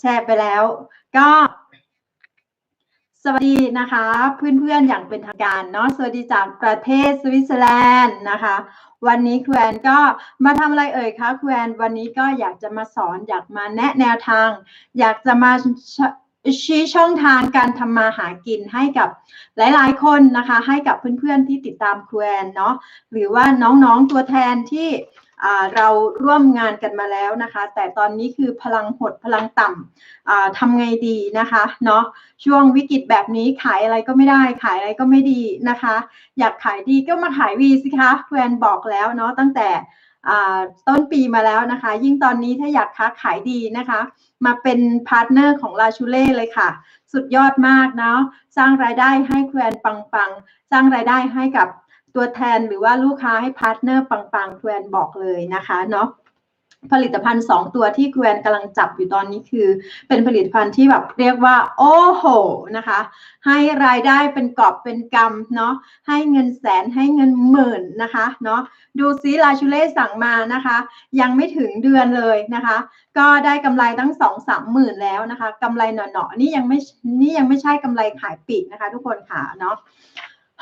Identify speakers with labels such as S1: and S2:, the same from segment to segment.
S1: แชร์ไปแล้ว ก็ สวัสดีนะคะ เพื่อนๆอย่างเป็นทางการเนาะสวัสดีจากประเทศสวิตเซอร์แลนด์นะคะ วันนี้ครูแอนก็มาทำอะไรเอ่ยคะครูแอนวันนี้ก็อยากจะมาสอนอยากมาแนะแนวทาง อยากจะมาชี้ช่องทางการทำมาหากินให้กับหลายๆ คนนะคะ ให้กับเพื่อนๆที่ติดตามครูแอนเนาะหรือว่าน้องๆตัวแทนที่ เราร่วมงานกันมาแล้วนะคะ แต่ตอนนี้คือพลังหดพลังต่ำทำไงดีนะคะเนาะช่วงวิกฤตแบบนี้ขายอะไรก็ไม่ได้ขายอะไรก็ไม่ดีนะคะ อยากขายดีก็มาขายวีสิคะแฟนบอกแล้วเนาะตั้งแต่ต้นปีมาแล้วนะคะ ยิ่งตอนนี้ถ้าอยากค้าขายดีนะคะ มาเป็นพาร์ทเนอร์ของลาชูเล่เลยค่ะ สุดยอดมากเนาะสร้างรายได้ให้แควนปังๆ สร้างรายได้ให้กับ ตัวแทนหรือว่าลูกค้าให้พาร์ทเนอร์ปังๆแควนบอกเลยนะคะเนาะผลิตภัณฑ์ 2 ตัวที่แควนกำลังจับอยู่ตอนนี้คือ เป็นผลิตภัณฑ์ที่แบบเรียกว่า โอ้โหนะคะ ให้รายได้เป็นกอบเป็นกำเนาะให้เงินแสนให้เงินหมื่นนะคะเนาะดูซิลาชูเล่สั่งมานะคะ ยังไม่ถึงเดือนเลยนะคะ ก็ได้กำไรตั้งสองสามหมื่นแล้วนะคะกำไรหน่อๆนี่ยังไม่นี่ยังไม่ใช่กำไรขายปีกนะคะ ทุกคนค่ะเนาะ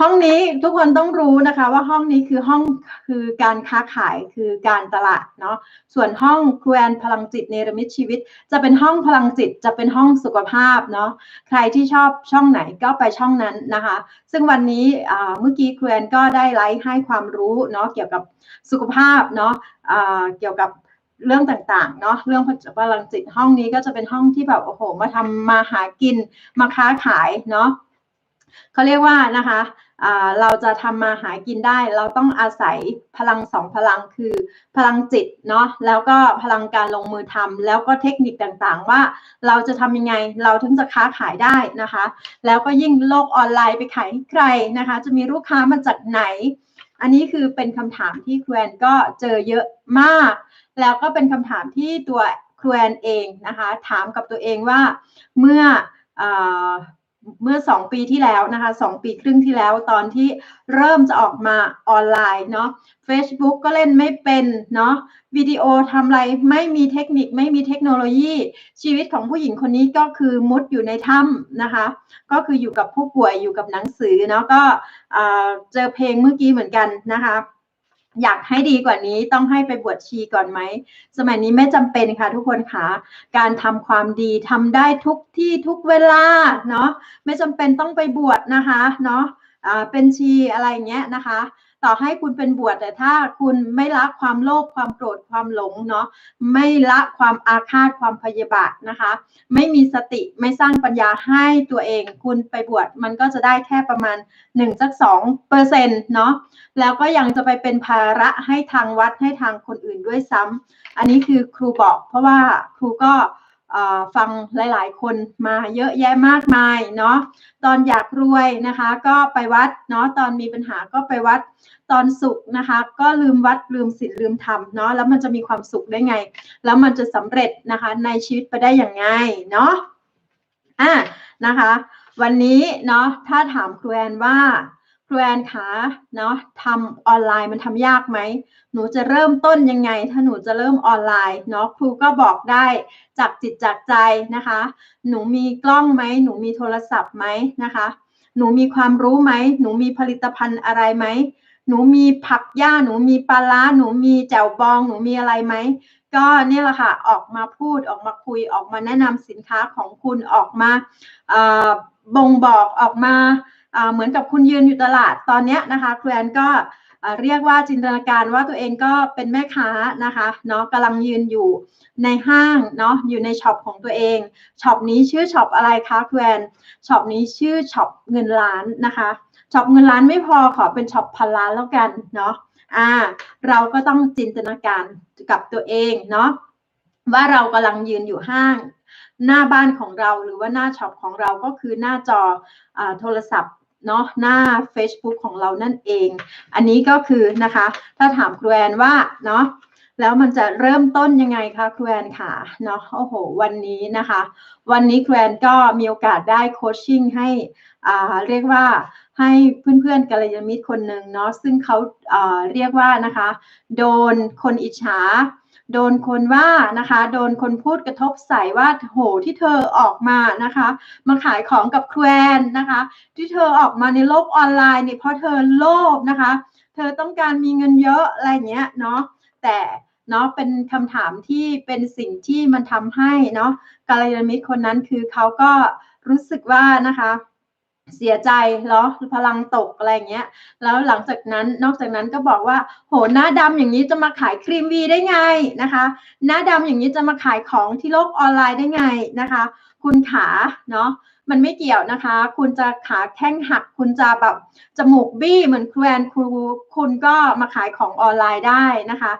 S1: ห้องนี้ทุกคนต้องรู้นะคะ ว่าห้องนี้คือห้องคือการค้าขายคือการตลาดเนาะส่วนห้องครูแอนพลังจิตเนรมิตชีวิต จะเป็นห้องพลังจิตจะเป็นห้องสุขภาพเนาะใครที่ชอบช่องไหนก็ไปช่องนั้นนะคะ ซึ่งวันนี้เมื่อกี้ครูแอนก็ได้ไลฟ์ให้ความรู้เนาะเกี่ยวกับสุขภาพเนาะเกี่ยวกับเรื่องต่างๆ เนาะเรื่องพลังจิตห้องนี้ก็จะเป็นห้องที่แบบโอ้โหมาทำมาหากินมาค้าขายเนาะเขาเรียกว่านะคะ เราจะทำมาหากินได้ เราต้องอาศัยพลังสองพลังคือพลังจิตเนาะแล้วก็พลังการลงมือทำแล้วก็เทคนิคต่างๆ ว่าเราจะทำยังไงเราถึงจะค้าขายได้นะคะ แล้วก็ยิ่งโลกออนไลน์ไปขายให้ใครนะคะ จะมีลูกค้ามาจากไหน อันนี้คือเป็นคำถามที่ครูแอนก็เจอเยอะมาก แล้วก็เป็นคำถามที่ตัวครูแอนเองนะคะ ถามกับตัวเองว่าเมื่อ เมื่อ 2 ปีที่แล้วนะคะ 2 ปีครึ่งที่แล้วตอนที่เริ่มจะออกมาออนไลน์เนาะ Facebook ก็เล่นไม่เป็นเนาะวิดีโอทำอะไรไม่มีเทคนิคไม่มีเทคโนโลยี ชีวิตของผู้หญิงคนนี้ก็คือมุดอยู่ในถ้ำนะคะ ก็คืออยู่กับผู้ป่วยอยู่กับหนังสือเนาะก็เจอเพลงเมื่อกี้เหมือนกันนะคะ อยากให้ดีกว่านี้ต้องให้ไปบวชชีก่อนไหม สมัยนี้ไม่จำเป็นค่ะทุกคนค่ะ การทำความดีทำได้ทุกที่ทุกเวลาเนาะไม่จำเป็นต้องไปบวชนะคะเนาะะเป็นชีอะไรเงี้ยนะคะ ต่อให้คุณเป็นบวชแต่ถ้าคุณไม่ละความโลภความโกรธความหลงเนาะไม่ละความอาฆาตความพยาบาทนะคะ ไม่มีสติไม่สร้างปัญญาให้ตัวเอง คุณไปบวชมันก็จะได้แค่ประมาณ1สัก2เปอร์เซ็นต์เนาะแล้วก็ยังจะไปเป็นภาระให้ทางวัดให้ทางคนอื่นด้วยซ้ำอันนี้คือครูบอกเพราะว่าครูก็ ฟังหลายๆ คนมาเยอะแยะมากมายเนาะตอนอยากรวยนะคะ ก็ไปวัดเนาะตอนมีปัญหาก็ไปวัดตอนสุขนะคะ ก็ลืมวัดลืมศีลลืมธรรมเนาะแล้วมันจะมีความสุขได้ไง แล้วมันจะสำเร็จนะคะในชีวิตไปได้อย่างไงเนาะอะนะคะ วันนี้เนาะถ้าถามครูแอนว่า ครูแอนคะเนาะทำออนไลน์มันทำยากไหม หนูจะเริ่มต้นยังไง ถ้าหนูจะเริ่มออนไลน์เนาะครูก็บอกได้จากจิตจากใจนะคะ หนูมีกล้องไหม หนูมีโทรศัพท์ไหมนะคะ หนูมีความรู้ไหม หนูมีผลิตภัณฑ์อะไรไหม หนูมีผักหญ้า หนูมีปลาล้า หนูมีแจ่วบอง หนูมีอะไรไหม ก็นี่แหละค่ะ ออกมาพูดออกมาคุยออกมาแนะนำสินค้าของคุณออกมาบ่งบอกออกมา เหมือนกับคุณยืนอยู่ตลาดตอนนี้นะคะแครูแอนก็เรียกว่าจินตนาการว่าตัวเองก็เป็นแม่ค้านะคะเนาะกำลังยืนอยู่ในห้างเนาะอยู่ในช็อปของตัวเองช็อปนี้ชื่อช็อปอะไรคะแครูแอนช็อปนี้ชื่อช็อปเงินล้านนะคะช็อปเงินล้านไม่พอขอเป็นช็อปพันล้านแล้วกันเนาะอ่าเราก็ต้องจินตนาการกับตัวเองเนาะว่าเรากำลังยืนอยู่ห้าง หน้าบ้านของเราหรือว่าหน้าช็อปของเราก็คือหน้าจออโทรศัพท์เนาะหน้า Facebook ของเรานั่นเอง อันนี้ก็คือนะคะ ถ้าถามครูแอนว่าเนาะแล้วมันจะเริ่มต้นยังไงคะครูแอนค่ะเนาะโอ้โห วันนี้นะคะ วันนี้ครูแอนก็มีโอกาสได้โคชชิ่งให้อ่าเรียกว่าให้เพื่อนๆกัลยาณมิตรคนหนึ่งเนาะซึ่งเขาเรียกว่านะคะ โดนคนอิจฉา โดนคนว่านะคะ โดนคนพูดกระทบใส่ว่าโหที่เธอออกมานะคะ มาขายของกับแควนนะคะ ที่เธอออกมาในโลกออนไลน์เนี่ยเพราะเธอโลภนะคะ เธอต้องการมีเงินเยอะอะไรเงี้ยเนาะแต่เนาะเป็นคำถามที่เป็นสิ่งที่มันทำให้เนาะกาลยาณมิตรคนนั้นคือเขาก็รู้สึกว่านะคะ เสียใจเหรอพลังตกอะไรเงี้ย แล้วหลังจากนั้นนอกจากนั้นก็บอกว่า โหหน้าดำอย่างนี้จะมาขายครีมวีได้ไงนะคะ หน้าดำอย่างนี้จะมาขายของที่โลกออนไลน์ได้ไงนะคะ คุณขาเนาะ มันไม่เกี่ยวนะคะ คุณจะขาแข้งหัก คุณจะแบบจมูกบี้เหมือนครูแอนครูคุณก็มาขายของออนไลน์ได้นะคะ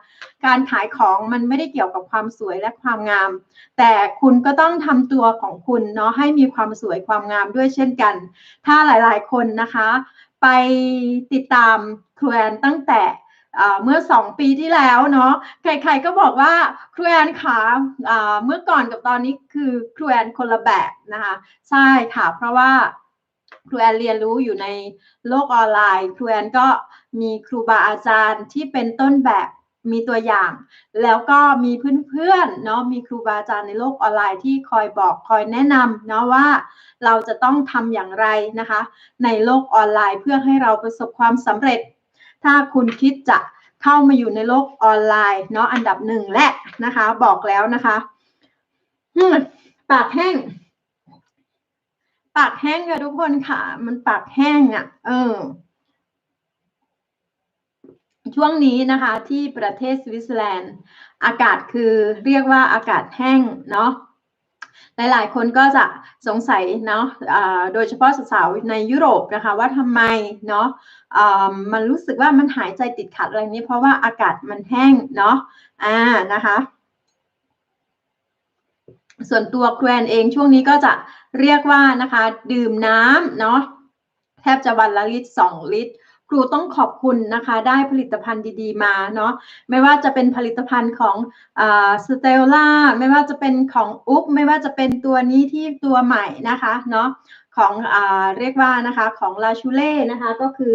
S1: การขายของมันไม่ได้เกี่ยวกับความสวยและความงาม แต่คุณก็ต้องทำตัวของคุณเนาะให้มีความสวยความงามด้วยเช่นกัน ถ้าหลายๆคนนะคะ ไปติดตามครูแอนตั้งแต่ เมื่อสองปีที่แล้วเนาะใครๆก็บอกว่าครูแอนขาเมื่อก่อนกับตอนนี้คือครูแอนคนละแบบนะคะใช่ค่ะ เพราะว่าครูแอนเรียนรู้อยู่ในโลกออนไลน์ครูแอนก็มีครูบาอาจารย์ที่เป็นต้นแบบมีตัวอย่าง แล้วก็มีเพื่อนๆเนาะมีครูบาอาจารย์ในโลกออนไลน์ที่คอยบอกคอยแนะนำเนาะว่าเราจะต้องทำอย่างไรนะคะ ในโลกออนไลน์เพื่อให้เราประสบความสำเร็จ ถ้าคุณคิดจะเข้ามาอยู่ในโลกออนไลน์เนาะอันดับหนึ่งและนะคะ บอกแล้วนะคะปากแห้ง ปากแห้งค่ะทุกคนค่ะ มันปากแห้งอะ่ะ เออ ช่วงนี้นะคะ ที่ประเทศสวิตเซอร์แลนด์ อากาศคือเรียกว่าอากาศแห้งเนาะหลายๆ คนก็จะสงสัยเนาะะโดยเฉพาะสาวๆในยุโรปนะคะ ว่าทำไมเนาะะ มันรู้สึกว่ามันหายใจติดขัดอะไรนี้ เพราะว่าอากาศมันแห้งเนาะอ่านะคะ ส่วนตัวครวนเองช่วงนี้ก็จะเรียกว่านะคะ ดื่มน้ำเนาะแทบจะวันละลิตรสองลิตรครูต้องขอบคุณนะคะ ได้ผลิตภัณฑ์ดีๆมาเนาะไม่ว่าจะเป็นผลิตภัณฑ์ของสเตลล่าไม่ว่าจะเป็นของอุ๊บไม่ว่าจะเป็นตัวนี้ที่ตัวใหม่นะคะเนาะ ของอเรียกว่านะคะของลาชูเล่นะคะก็คือ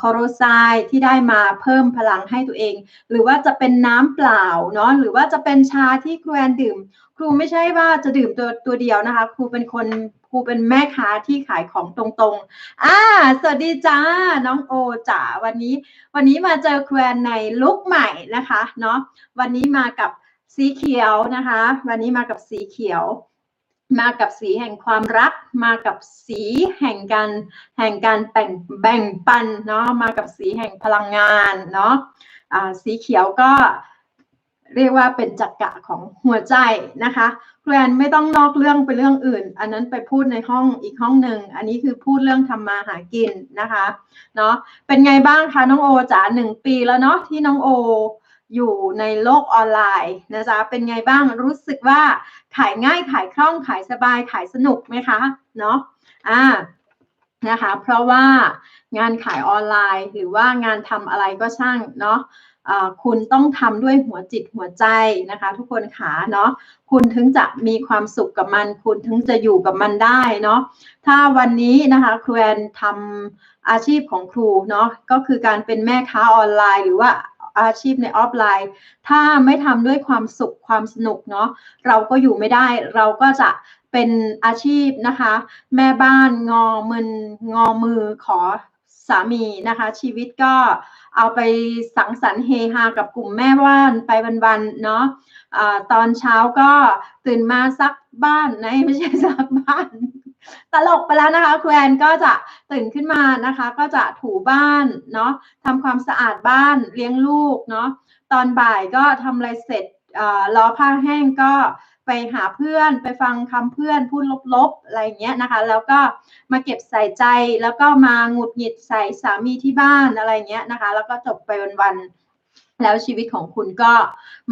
S1: คอโรไซที่ได้มาเพิ่มพลังให้ตัวเอง หรือว่าจะเป็นน้ำเปล่าเนาะหรือว่าจะเป็นชาที่ครูแอนดื่ม ครูไม่ใช่ว่าจะดื่มตัวตัวเดียวนะคะ ครูเป็นคนครูเป็นแม่ค้าที่ขายของตรงๆ อ่า สวัสดีจ้า น้องโอจ๋า วันนี้ วันนี้มาเจอครูแอนในลุคใหม่นะคะ เนาะ วันนี้มากับสีเขียวนะคะ วันนี้มากับสีเขียว มากับสีแห่งความรัก มากับสีแห่งการแห่งการแบ่งแบ่งปันเนาะมากับสีแห่งพลังงานเนาะอ่าสีเขียวก็เรียกว่าเป็นจักกะของหัวใจนะคะแกรนไม่ต้องนอกเรื่องไปเรื่องอื่น อันนั้นไปพูดในห้องอีกห้องหนึ่ง อันนี้คือพูดเรื่องทำมาหากินนะคะเนาะเป็นไงบ้างคะน้องโอจ๋าหนึ่งปีแล้วเนาะที่น้องโอ อยู่ในโลกออนไลน์นะจ๊ะเป็นไงบ้างรู้สึกว่าขายง่ายขายคล่องขายสบายขายสนุกไหมคะเนาะอ่านะคะเพราะว่างานขายออนไลน์ หรือว่างานทำอะไรก็ช่างเนาะคุณต้องทำด้วยหัวจิตหัวใจนะคะ ทุกคนขาเนาะคุณถึงจะมีความสุขกับมัน คุณถึงจะอยู่กับมันได้เนาะถ้าวันนี้นะคะครูแอนทำอาชีพของครูเนาะก็คือการเป็นแม่ค้าออนไลน์ หรือว่า อาชีพในออฟไลน์ ถ้าไม่ทำด้วยความสุขความสนุกเนาะเราก็อยู่ไม่ได้เราก็จะเป็นอาชีพนะคะ แม่บ้านงอมืองอมือขอสามีนะคะ ชีวิตก็เอาไปสังสรรค์เฮฮากับกลุ่มแม่บ้านไปวันๆเนาะะตอนเช้าก็ตื่นมาซักบ้านนะไม่ใช่ซักบ้าน ตลกไปแล้วนะคะครูแอนก็จะตื่นขึ้นมานะคะ ก็จะถูบ้านเนาะทำความสะอาดบ้านเลี้ยงลูกเนาะตอนบ่ายก็ทำอะไรเสร็จรอผ้าแห้งก็ไปหาเพื่อนไปฟังคำเพื่อนพูดลบๆอะไรเงี้ยนะคะ แล้วก็มาเก็บใส่ใจแล้วก็มาหงุดหงิดใส่สามีที่บ้านอะไรเงี้ยนะคะ แล้วก็จบไปวันๆ แล้วชีวิตของคุณก็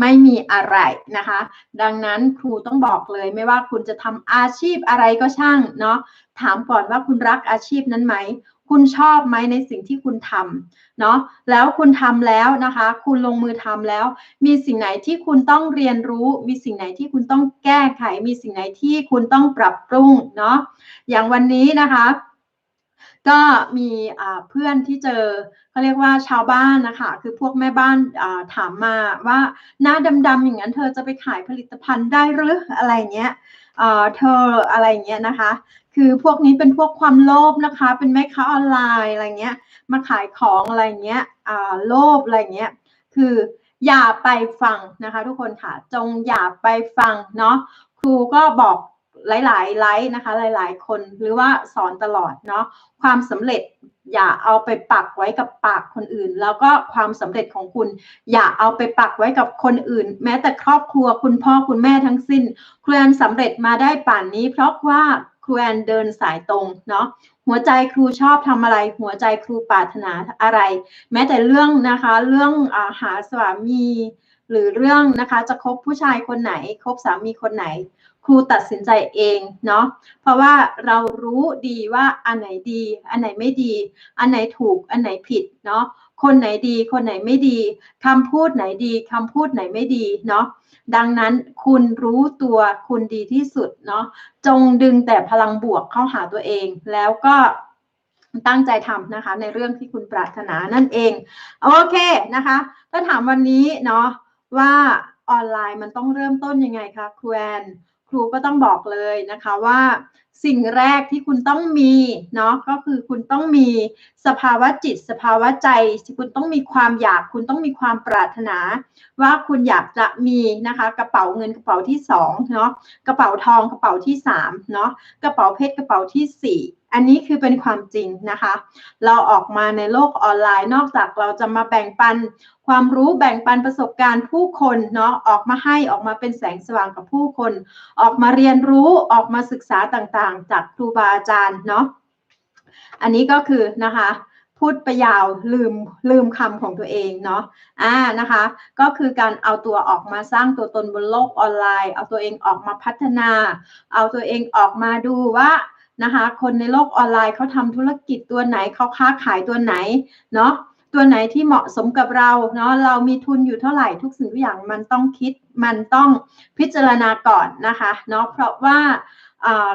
S1: ไม่มีอะไรนะคะ ดังนั้นครูต้องบอกเลยไม่ว่าคุณจะทำอาชีพอะไรก็ช่างเนาะถามก่อนว่าคุณรักอาชีพนั้นไหม คุณชอบไหมในสิ่งที่คุณทำเนาะแล้วคุณทำแล้วนะคะ คุณลงมือทำแล้ว มีสิ่งไหนที่คุณต้องเรียนรู้ มีสิ่งไหนที่คุณต้องแก้ไข มีสิ่งไหนที่คุณต้องปรับปรุงเนาะอย่างวันนี้นะคะ ก็มีเพื่อนที่เจอเขาเรียกว่าชาวบ้านนะคะ คือพวกแม่บ้านถามมาว่าหน้าดำๆอย่างนั้นเธอจะไปขายผลิตภัณฑ์ได้หรืออะไรเงี้ยเธออะไรเงี้ยนะคะ คือพวกนี้เป็นพวกความโลภนะคะ เป็นแม่ค้าออนไลน์อะไรเงี้ย มาขายของอะไรเงี้ยโลภอะไรเงี้ย คืออย่าไปฟังนะคะ ทุกคนค่ะ จงอย่าไปฟังเนาะ ครูก็บอก หลายๆไลฟ์นะคะ หลาย ๆ คนหรือว่าสอนตลอดเนาะความสำเร็จอย่าเอาไปปักไว้กับปากคนอื่น แล้วก็ความสำเร็จของคุณ อย่าเอาไปปักไว้กับคนอื่น แม้แต่ครอบครัวคุณพ่อคุณแม่ทั้งสิ้นครูแอนสำเร็จมาได้ป่านนี้ เพราะว่าครูแอนเดินสายตรงเนาะหัวใจครูชอบทำอะไร หัวใจครูปรารถนาอะไร แม้แต่เรื่องนะคะเรื่องอาหาสามีหรือเรื่องนะคะจะคบผู้ชายคนไหนคบสามีคนไหน ครูตัดสินใจเองเนาะเพราะว่าเรารู้ดีว่าอันไหนดี อันไหนไม่ดี อันไหนถูกอันไหนผิดเนาะคนไหนดี คนไหนไม่ดีคำพูดไหนดีคำพูดไหนไม่ดีเนาะดังนั้นคุณรู้ตัวคุณดีที่สุดเนาะจงดึงแต่พลังบวกเข้าหาตัวเอง แล้วก็ตั้งใจทำนะคะ ในเรื่องที่คุณปรารถนานั่นเอง โอเคนะคะ ถ้าถามวันนี้เนาะว่าออนไลน์มันต้องเริ่มต้นยังไงคะครูแอน ครูก็ต้องบอกเลยนะคะว่า สิ่งแรกที่คุณต้องมีเนาะก็คือคุณต้องมีสภาวะจิต สภาวะใจ คุณต้องมีความอยากคุณต้องมีความปรารถนา ว่าคุณอยากจะมีนะคะ กระเป๋าเงินกระเป๋าที่สองเนาะกระเป๋าทองกระเป๋าที่สามเนาะกระเป๋าเพชรกระเป๋าที่สี่อันนี้คือเป็นความจริงนะคะ เราออกมาในโลกออนไลน์นอกจากเราจะมาแบ่งปัน ความรู้แบ่งปันประสบการณ์ผู้คนเนาะออกมาให้ออกมาเป็นแสงสว่างกับผู้คน ออกมาเรียนรู้ออกมาศึกษาต่างๆจากครูบาอาจารย์เนาะอันนี้ก็คือนะคะพูดไปยาวลืมลืมคำของตัวเองเนาะอ่านะคะ ก็คือการเอาตัวออกมาสร้างตัวตนบนโลกออนไลน์ เอาตัวเองออกมาพัฒนา เอาตัวเองออกมาดูว่านะคะคนในโลกออนไลน์เขาทำธุรกิจตัวไหนเขาค้าขายตัวไหนเนาะตัวไหนที่เหมาะสมกับเราเนาะเรามีทุนอยู่เท่าไหร่ทุกสิ่งทุกอย่างมันต้องคิดมันต้องพิจารณาก่อนนะคะเนาะเพราะว่า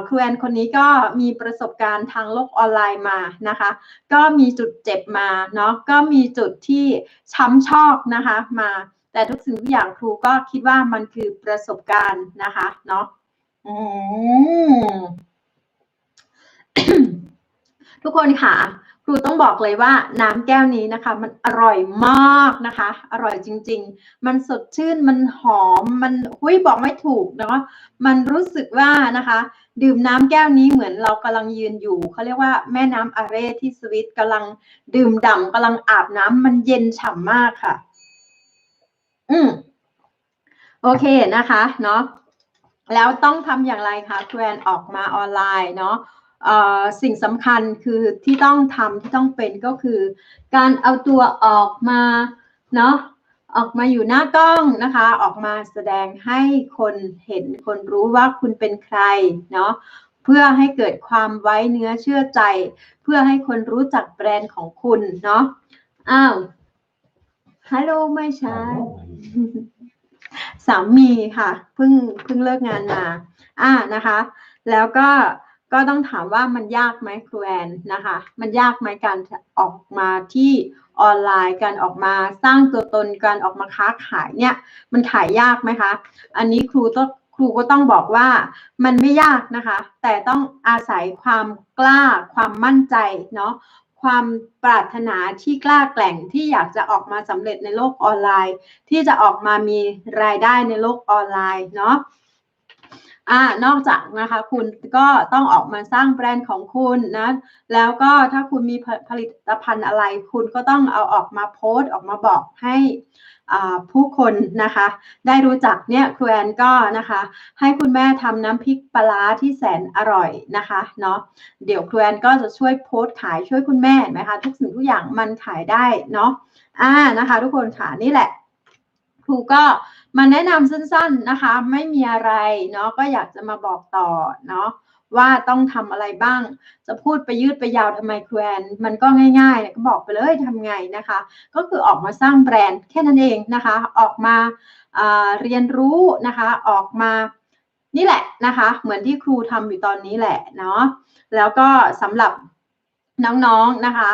S1: ครูแอนคนนี้ก็มีประสบการณ์ทางโลกออนไลน์มานะคะ ก็มีจุดเจ็บมาเนาะก็มีจุดที่ช้ำชอกนะคะมาแต่ทุกสิ่งทุกอย่างครูก็คิดว่ามันคือประสบการณ์นะคะเนาะอืม ทุกคนค่ะครูต้องบอกเลยว่าน้ำแก้วนี้นะคะ มันอร่อยมากนะคะ อร่อยจริง ๆ มันสดชื่นมันหอมมันหุ้ยบอกไม่ถูกเนาะมันรู้สึกว่านะคะ ดื่มน้ำแก้วนี้เหมือนเรากำลังยืนอยู่เขาเรียกว่าแม่น้ำอาเรที่สวิตกำลังดื่มด่ำกำลังอาบน้ำมันเย็นฉ่ำมากค่ะ อืมโอเคนะคะเนาะแล้วต้องทำอย่างไรคะแวนออกมาออนไลน์เนาะ สิ่งสำคัญคือที่ต้องทำที่ต้องเป็นก็คือ การเอาตัวออกมาเนาะออกมาอยู่หน้ากล้องนะคะ ออกมาแสดงให้คนเห็นคนรู้ว่าคุณเป็นใครเนาะเพื่อให้เกิดความไว้เนื้อเชื่อใจ เพื่อให้คนรู้จักแบรนด์ของคุณเนาะอ้าวฮัลโหลไม่ใช่สามีค่ะเพิ่งเพิ่งเลิกงานมา อ่านะคะ แล้วก็ ก็ต้องถามว่ามันยากไหมครูแอนนะคะ มันยากไหมการออกมาที่ออนไลน์การออกมาสร้างตัวตนการออกมาค้าขายเนี่ย มันขายยากไหมคะ อันนี้ครูต้องครูก็ต้องบอกว่ามันไม่ยากนะคะ แต่ต้องอาศัยความกล้าความมั่นใจเนาะความปรารถนาที่กล้าแกล่งที่อยากจะออกมาสำเร็จในโลกออนไลน์ ที่จะออกมามีรายได้ในโลกออนไลน์เนาะ อ่านอกจากนะคะคุณก็ต้องออกมาสร้างแบรนด์ของคุณนะแล้วก็ถ้าคุณมีผลิตภัณฑ์อะไร คุณก็ต้องเอาออกมาโพสต์ออกมาบอกให้ผู้คนนะคะ ได้รู้จักเนี่ยครูแอนก็นะคะ ให้คุณแม่ทำน้ำพริกปลาที่แสนอร่อยนะคะเนาะเดี๋ยวครูแอนก็จะช่วยโพสต์ขายช่วยคุณแม่นะคะทุกสิ่งทุกอย่างมันขายได้เนาะอ่านะคะ ทุกคนค่ะนี่แหละ ครูก็มาแนะนำสั้นๆนะคะ ไม่มีอะไรเนาะก็อยากจะมาบอกต่อเนาะว่าต้องทำอะไรบ้าง จะพูดไปยืดไปยาวทำไมควนมันก็ง่ายๆ ก็บอกไปเลยทำไงนะคะ ก็คือออกมาสร้างแบรนด์แค่นั้นเองนะคะ ออกมาเรียนรู้นะคะ ออกมานี่แหละนะคะ เหมือนที่ครูทำอยู่ตอนนี้แหละเนาะ แล้วก็สำหรับน้องๆนะคะ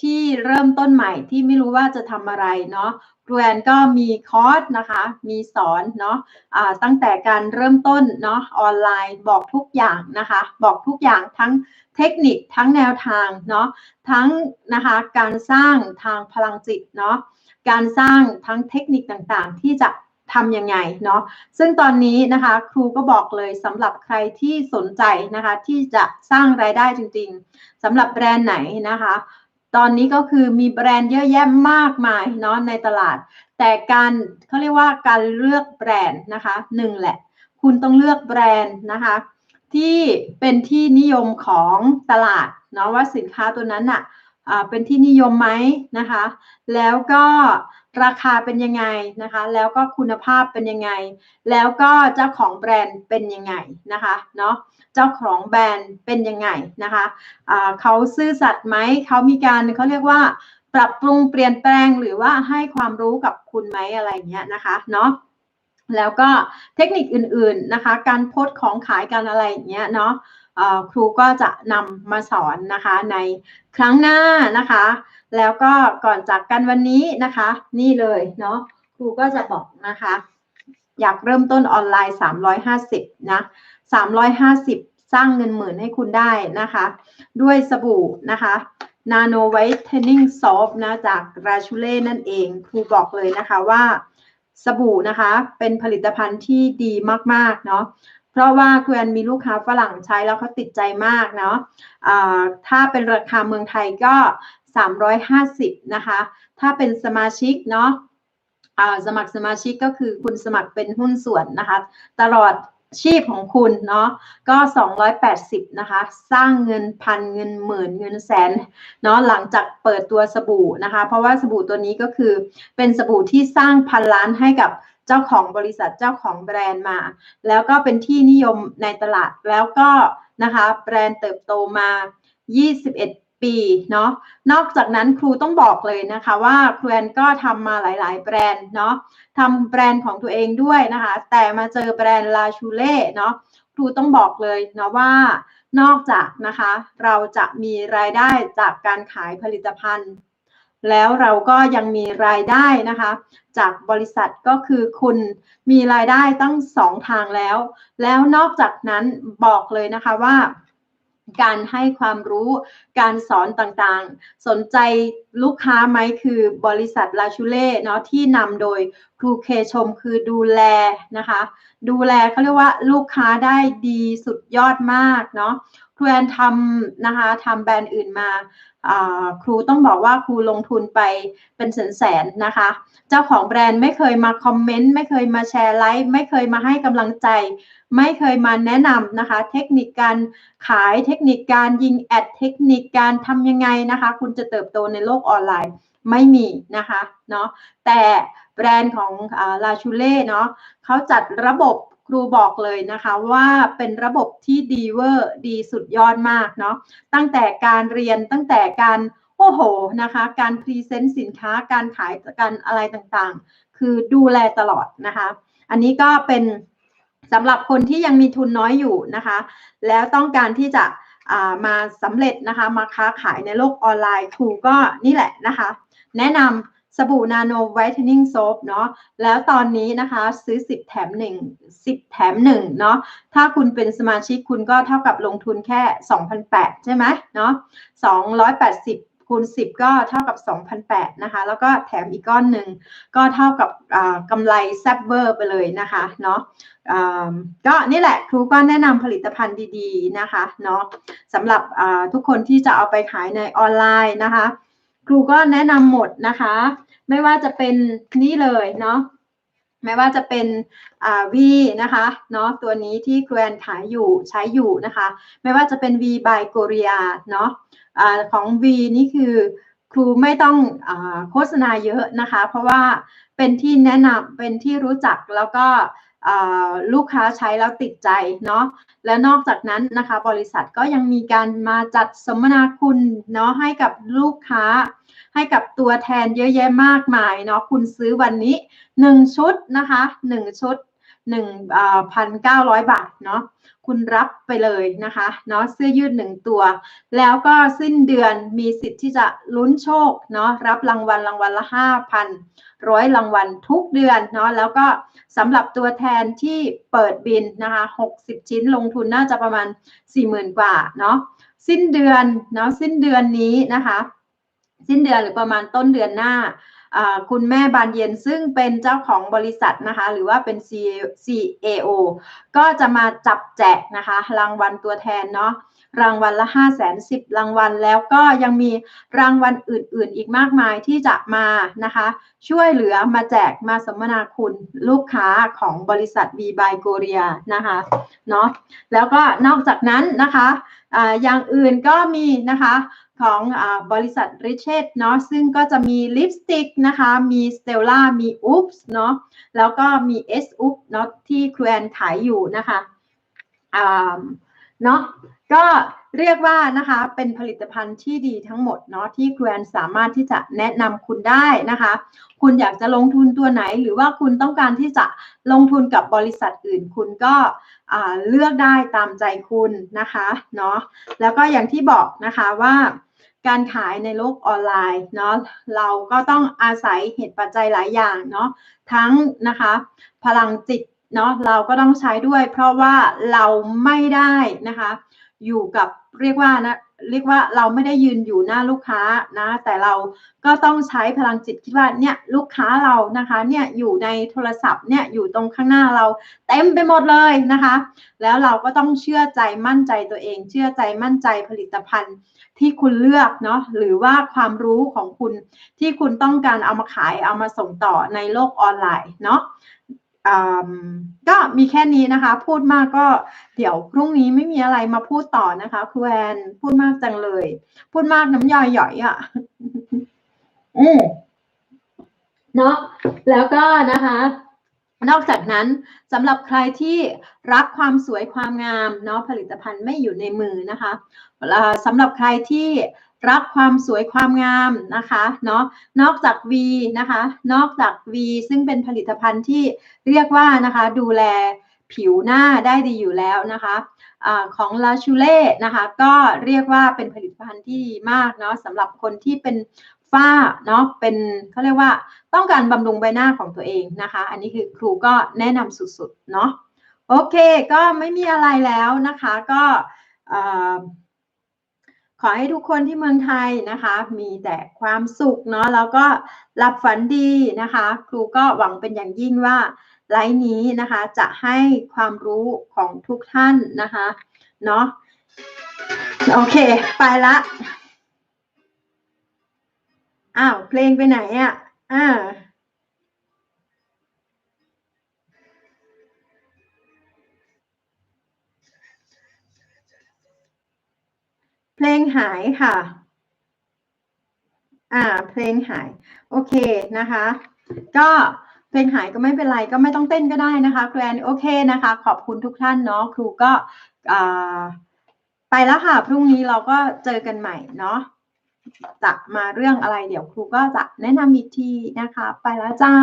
S1: ที่เริ่มต้นใหม่ที่ไม่รู้ว่าจะทำอะไรเนาะครูแอนก็มีคอร์สนะคะ มีสอนเนาะะตั้งแต่การเริ่มต้นเนาะออนไลน์บอกทุกอย่างนะคะ บอกทุกอย่างทั้งเทคนิคทั้งแนวทางเนาะทั้งนะคะการสร้างทางพลังจิตเนาะการสร้างทั้งเทคนิคต่างๆ ที่จะทำยังไงเนาะซึ่งตอนนี้นะคะครูก็บอกเลยสำหรับใครที่สนใจนะคะที่จะสร้างรายได้จริงๆสำหรับแบรนด์ไหนนะคะ ตอนนี้ก็คือมีแบรนด์เยอะแยะมากมายเนาะในตลาด แต่การเขาเรียกว่าการเลือกแบรนด์นะคะหนึ่งแหละ คุณต้องเลือกแบรนด์นะคะที่เป็นที่นิยมของตลาดเนาะว่าสินค้าตัวนั้นอะ่ะเป็นที่นิยมไหมนะคะ แล้วก็ ราคาเป็นยังไงนะคะ แล้วก็คุณภาพเป็นยังไง แล้วก็เจ้าของแบรนด์เป็นยังไงนะคะเนาะเจ้าของแบรนด์เป็นยังไงนะคะะเขาซื่อสัตย์ไหมเขามีการเขาเรียกว่า ปรับปรุงเปลี่ยนแปลงหรือว่าให้ความรู้กับคุณไหมอะไรเงี้ยนะคะเนาะแล้วก็เทคนิคอื่นๆนะคะ การโพสต์ของขายการอะไรอย่างเงี้ยเนาะครูก็จะนำมาสอนนะคะในครั้งหน้านะคะ แล้วก็ก่อนจากกันวันนี้นะคะ นี่เลยเนาะครูก็จะบอกนะคะ อยากเริ่มต้นออนไลน์ 350นะ350 สร้างเงินหมื่นให้คุณได้นะคะ ด้วยสบู่นะคะ Nano Whitening Soap นะจากราชูเล่นั่นเองครูบอกเลยนะคะว่าสบู่นะคะ เป็นผลิตภัณฑ์ที่ดีมากๆเนาะเพราะว่าครูแอนมีลูกค้าฝรั่งใช้แล้วเขาติดใจมากเนาะะถ้าเป็นราคาเมืองไทยก็ 350 นะคะ ถ้าเป็นสมาชิกเนาะสมัครสมาชิกก็คือคุณสมัครเป็นหุ้นส่วนนะคะ ตลอดชีพของคุณเนาะก็ 280 นะคะ สร้างเงินพันเงินหมื่นเงินแสนเนาะหลังจากเปิดตัวสบู่นะคะ เพราะว่าสบู่ตัวนี้ก็คือเป็นสบู่ที่สร้างพันล้านให้กับเจ้าของบริษัทเจ้าของแบรนด์มา แล้วก็เป็นที่นิยมในตลาดแล้วก็นะคะแบรนด์เติบโตมา 21 ปีเนาะนอกจากนั้นครูต้องบอกเลยนะคะว่าครูแอนก็ทำมาหลาย ๆ แบรนด์เนาะทำแบรนด์ของตัวเองด้วยนะคะ แต่มาเจอแบรนด์ลาชูเล่เนาะครูต้องบอกเลยเนาะว่านอกจากนะคะเราจะมีรายได้จากการขายผลิตภัณฑ์ แล้วเราก็ยังมีรายได้นะคะ จากบริษัทก็คือคุณมีรายได้ตั้งสองทางแล้ว แล้วนอกจากนั้นบอกเลยนะคะว่าการให้ความรู้การสอนต่างๆ สนใจลูกค้าไหมคือบริษัทลาชูเล่เนาะที่นำโดยครูเคชมคือดูแลนะคะ ดูแลเขาเรียกว่าลูกค้าได้ดีสุดยอดมากเนาะครูแอนทำนะคะทำแบรนด์อื่นมาครูต้องบอกว่าครูลงทุนไปเป็นแสนๆนะคะ เจ้าของแบรนด์ไม่เคยมาคอมเมนต์ไม่เคยมาแชร์ไลฟ์ไม่เคยมาให้กำลังใจ ไม่เคยมาแนะนำนะคะ เทคนิคการขายเทคนิคการยิงแอดเทคนิคการทำยังไงนะคะ คุณจะเติบโตในโลกออนไลน์ไม่มีนะคะเนาะแต่แบรนด์ของลาชูเล่เนาะเขาจัดระบบครูบอกเลยนะคะว่าเป็นระบบที่ดีเวอร์ดีสุดยอดมากเนาะตั้งแต่การเรียนตั้งแต่การโอ้โหนะคะการพรีเซนต์สินค้าการขายการอะไรต่างๆ คือดูแลตลอดนะคะ อันนี้ก็เป็นสำหรับคนที่ยังมีทุนน้อยอยู่นะคะ แล้วต้องการที่จะ มาสำเร็จนะคะมาค้าขายในโลกออนไลน์ครูก็นี่แหละนะคะ แนะนำสบู่นาโนไวท์เทนนิ่งโซฟเนาะแล้วตอนนี้นะคะซื้อ 10 แถม 1 10 แถม1เนาะถ้าคุณเป็นสมาชิกคุณก็เท่ากับลงทุนแค่ 2,800 ใช่ไหมเนาะ280 คูณ 10 ก็เท่ากับ2,800นะคะ แล้วก็แถมอีกก้อนหนึ่งก็เท่ากับกำไรแซบเบอร์ไปเลยนะคะเนาะก็นี่แหละครูก็แนะนำผลิตภัณฑ์ดีๆนะคะเนาะสำหรับทุกคนที่จะเอาไปขายในออนไลน์นะคะ ครูก็แนะนำหมดนะคะ ไม่ว่าจะเป็นนี่เลยเนาะ ไม่ว่าจะเป็นวีนะคะเนาะตัวนี้ที่ครูแอนขายอยู่ใช้อยู่นะคะ ไม่ว่าจะเป็น V by Korea เนาะะของ V นี่คือครูไม่ต้องอโฆษณาเยอะนะคะ เพราะว่าเป็นที่แนะนำเป็นที่รู้จักแล้วก็ลูกค้าใช้แล้วติดใจเนาะและนอกจากนั้นนะคะ บริษัทก็ยังมีการมาจัดสมนาคุณเนาะให้กับลูกค้า ให้กับตัวแทนเยอะแยะมากมายเนาะคุณซื้อวันนี้ 1 ชุดนะคะ1ชุด1,900 บาทเนาะคุณรับไปเลยนะคะเนาะเสื้อยืดหนึ่งตัว แล้วก็สิ้นเดือนมีสิทธิ์ที่จะลุ้นโชคเนาะรับรางวัลรางวัลละ 5,000ร้อยรางวัลทุกเดือนเนาะแล้วก็สำหรับตัวแทนที่เปิดบินนะคะ60 ชิ้นลงทุนน่าจะประมาณ 40,000 กว่าเนาะสิ้นเดือนเนาะสิ้นเดือนนี้นะคะ สิ้นเดือนหรือประมาณต้นเดือนหน้า คุณแม่บานเย็นซึ่งเป็นเจ้าของบริษัทนะคะ หรือว่าเป็น CAO ก็จะมาจับแจกนะคะ รางวัลตัวแทนเนาะรางวัลละ 5 0 0 0 0 0รางวัลแล้วก็ยังมีรางวัลอื่น ๆ อีกมากมายที่จะมานะคะ ช่วยเหลือมาแจกมาสมนาคุณลูกค้าของบริษัท v b y g o r i a นะคะเนาะแล้วก็นอกจากนั้นนะคะอะอย่างอื่นก็มีนะคะ ของอบริษัท r i c h e t เนาะซึ่งก็จะมีลิปสติกนะคะมี Stella มี Oops เนาะแล้วก็มี S Oops เนาะที่ครูแอนขายอยู่นะคะเนาะก็เรียกว่านะคะเป็นผลิตภัณฑ์ที่ดีทั้งหมดเนาะที่ครูแอนสามารถที่จะแนะนำคุณได้นะคะ คุณอยากจะลงทุนตัวไหน หรือว่าคุณต้องการที่จะลงทุนกับบริษัทอื่น คุณก็เลือกได้ตามใจคุณนะคะเนาะแล้วก็อย่างที่บอกนะคะว่า การขายในโลกออนไลน์เนาะเราก็ต้องอาศัยเหตุปัจจัยหลายอย่างเนาะทั้งนะคะพลังจิตเนาะเราก็ต้องใช้ด้วย เพราะว่าเราไม่ได้นะคะอยู่กับเรียกว่านะ เรียกว่าเราไม่ได้ยืนอยู่หน้าลูกค้านะแต่เราก็ต้องใช้พลังจิตคิดว่าเนี่ยลูกค้าเรานะคะเนี่ยอยู่ในโทรศัพท์เนี่ยอยู่ตรงข้างหน้าเราเต็มไปหมดเลยนะคะ แล้วเราก็ต้องเชื่อใจมั่นใจตัวเอง เชื่อใจมั่นใจผลิตภัณฑ์ที่คุณเลือกเนาะหรือว่าความรู้ของคุณที่คุณต้องการเอามาขายเอามาส่งต่อในโลกออนไลน์เนาะ ก็มีแค่นี้นะคะ พูดมากก็เดี๋ยวพรุ่งนี้ไม่มีอะไรมาพูดต่อนะคะครูแอนพูดมากจังเลย พูดมากน้ำย่อยหย่อยอะ่ะอืมเนาะแล้วก็นะคะนอกจากนั้นสำหรับใครที่รักความสวยความงามเนาะผลิตภัณฑ์ไม่อยู่ในมือนะคะสำหรับใครที่ รักความสวยความงามนะคะเนาะนอกจาก V นะคะ นอกจาก V ซึ่งเป็นผลิตภัณฑ์ที่เรียกว่านะคะดูแลผิวหน้าได้ดีอยู่แล้วนะคะอของลาชูเล่นะคะก็เรียกว่าเป็นผลิตภัณฑ์ที่ดีมากเนาะสำหรับคนที่เป็นฝ้าเนาะเป็นเขาเรียกว่าต้องการบำรุงใบหน้าของตัวเองนะคะ อันนี้คือครูก็แนะนำสุดๆเนาะโอเคก็ไม่มีอะไรแล้วนะคะก็ ขอให้ทุกคนที่เมืองไทยนะคะ มีแต่ความสุขเนาะแล้วก็หลับฝันดีนะคะ ครูก็หวังเป็นอย่างยิ่งว่าไลฟ์นี้นะคะจะให้ความรู้ของทุกท่านนะคะเนาะโอเค ไปละอ้าว เพลงไปไหนอะ่ะอ่า เพลงหายค่ะ อ่า เพลงหาย โอเคนะคะ ก็เพลงหายก็ไม่เป็นไรก็ไม่ต้องเต้นก็ได้นะคะครูแอนโอเคนะคะ ขอบคุณทุกท่านเนาะครูก็ไปแล้วค่ะ พรุ่งนี้เราก็เจอกันใหม่เนาะจะมาเรื่องอะไรเดี๋ยวครูก็จะแนะนำอีกทีนะคะ ไปแล้วจ้า